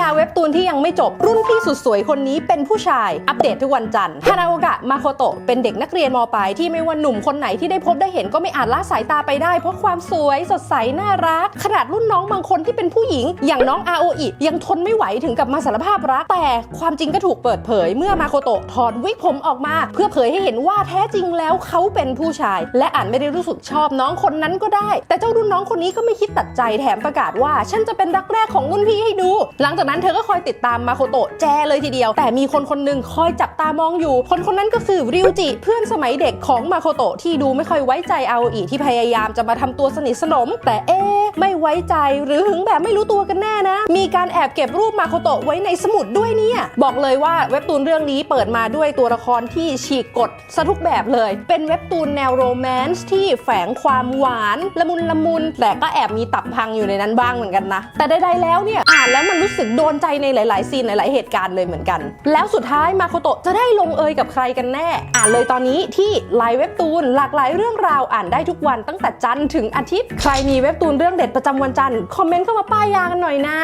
ยาเว็บตูนที่ยังไม่จบ รุ่นพี่สุดสวยคนนี้เป็นผู้ชาย อัปเดตทุกวันจันทร์ฮานาโอกะมาโคโตะเป็นเด็กนักเรียนมปลายที่ไม่ว่าหนุ่มคนไหนที่ได้พบได้เห็นก็ไม่อาจละสายตาไปได้ เพราะความสวยสดใสน่ารัก ขนาดรุ่นน้องบางคนที่เป็นผู้หญิง อย่างน้องอาโออิยังทนไม่ไหวถึงกับมาสารภาพรัก แต่ความจริงก็ถูกเปิดเผย เมื่อมาโคโตะถอดวิกผมออกมา เพื่อเผยให้เห็นว่าแท้จริงแล้วเขาเป็นผู้ชาย และอาจไม่ได้รู้สึกชอบน้องคนนั้นก็ได้ แต่เจ้ารุ่นน้องคนนี้ก็ไม่คิดตัดใจแถมประกาศว่า ฉันจะเป็นรักแรกของรุ่นพี่ให้ดู หลังจากจากนั้นเธอก็คอยติดตามมาโคโตะแจเลยทีเดียว แต่มีคนคนหนึ่งคอยจับตามองอยู่ คนคนนั้นก็คือริวจิ เพื่อนสมัยเด็กของมาโคโตะที่ดูไม่ค่อยไว้ใจอาโออิที่พยายามจะมาทำตัวสนิทสนม แต่เอ๊ไม่ไว้ใจหรือหึงแบบไม่รู้ตัวกันแน่นะ มีการแอบเก็บรูปมาโคโตะไว้ในสมุดด้วยเนี่ย บอกเลยว่าเว็บตูนเรื่องนี้เปิดมาด้วยตัวละครที่ฉีกกฎซะทุกแบบเลย เป็นเว็บตูนแนวโรแมนต์ที่แฝงความหวานละมุนละมุนแต่ก็แอบมีตับพังอยู่ในนั้นบ้างเหมือนกันนะ แต่ใดๆแล้วเนี่ยอ่านแล้วมันรู้สึกโดนใจในหลายๆซีนหลายๆเหตุการณ์เลยเหมือนกัน แล้วสุดท้ายมาโคโตะจะได้ลงเอยกับใครกันแน่ อ่านเลยตอนนี้ที่ไลน์เว็บตูนหลากหลายเรื่องราวอ่านได้ทุกวันตั้งแต่จันทร์ถึงอาทิตย์ ใครมีเว็บตูนเรื่องเด็ดประจำวันจันทร์คอมเมนต์เข้ามาป้ายยากันหน่อยนะ